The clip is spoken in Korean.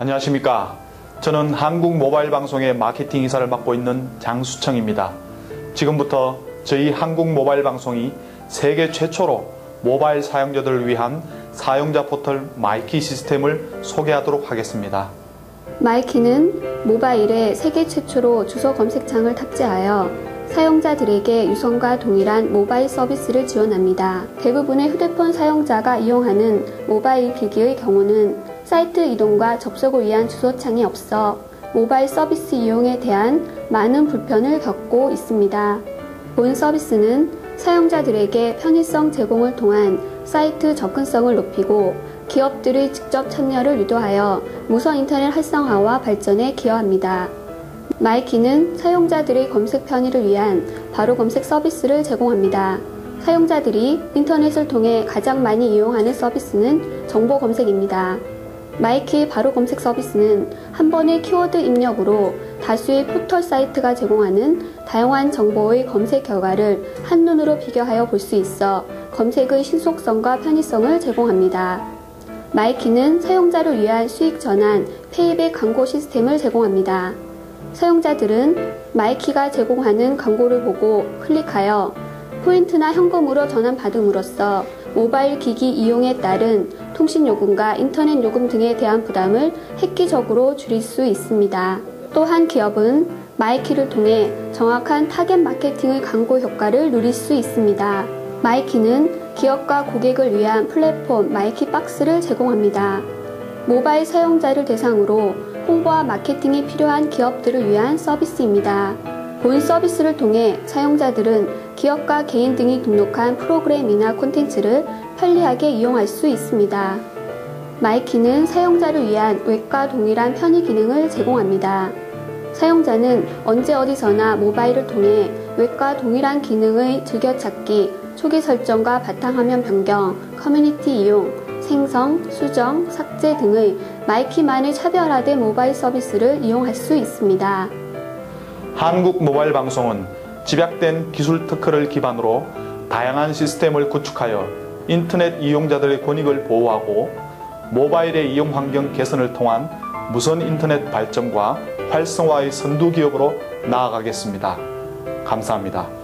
안녕하십니까. 저는 한국 모바일 방송의 마케팅 이사를 맡고 있는 장수청입니다. 지금부터 저희 한국 모바일 방송이 세계 최초로 모바일 사용자들을 위한 사용자 포털 마이키 시스템을 소개하도록 하겠습니다. 마이키는 모바일에 세계 최초로 주소 검색창을 탑재하여 사용자들에게 유선과 동일한 모바일 서비스를 지원합니다. 대부분의 휴대폰 사용자가 이용하는 모바일 기기의 경우는 사이트 이동과 접속을 위한 주소창이 없어 모바일 서비스 이용에 대한 많은 불편을 겪고 있습니다. 본 서비스는 사용자들에게 편의성 제공을 통한 사이트 접근성을 높이고 기업들의 직접 참여를 유도하여 무선 인터넷 활성화와 발전에 기여합니다. 마이키는 사용자들의 검색 편의를 위한 바로 검색 서비스를 제공합니다. 사용자들이 인터넷을 통해 가장 많이 이용하는 서비스는 정보 검색입니다. 마이키 바로 검색 서비스는 한 번의 키워드 입력으로 다수의 포털 사이트가 제공하는 다양한 정보의 검색 결과를 한눈으로 비교하여 볼 수 있어 검색의 신속성과 편의성을 제공합니다. 마이키는 사용자를 위한 수익 전환, 페이백 광고 시스템을 제공합니다. 사용자들은 마이키가 제공하는 광고를 보고 클릭하여 포인트나 현금으로 전환받음으로써 모바일 기기 이용에 따른 통신 요금과 인터넷 요금 등에 대한 부담을 획기적으로 줄일 수 있습니다. 또한 기업은 마이키를 통해 정확한 타겟 마케팅의 광고 효과를 누릴 수 있습니다. 마이키는 기업과 고객을 위한 플랫폼 마이키 박스를 제공합니다. 모바일 사용자를 대상으로 홍보와 마케팅이 필요한 기업들을 위한 서비스입니다. 본 서비스를 통해 사용자들은 기업과 개인 등이 등록한 프로그램이나 콘텐츠를 편리하게 이용할 수 있습니다. 마이키는 사용자를 위한 웹과 동일한 편의 기능을 제공합니다. 사용자는 언제 어디서나 모바일을 통해 웹과 동일한 기능의 즐겨찾기, 초기 설정과 바탕화면 변경, 커뮤니티 이용, 생성, 수정, 삭제 등의 마이키만의 차별화된 모바일 서비스를 이용할 수 있습니다. 한국 모바일 방송은 집약된 기술 특허를 기반으로 다양한 시스템을 구축하여 인터넷 이용자들의 권익을 보호하고 모바일의 이용 환경 개선을 통한 무선 인터넷 발전과 활성화의 선두 기업으로 나아가겠습니다. 감사합니다.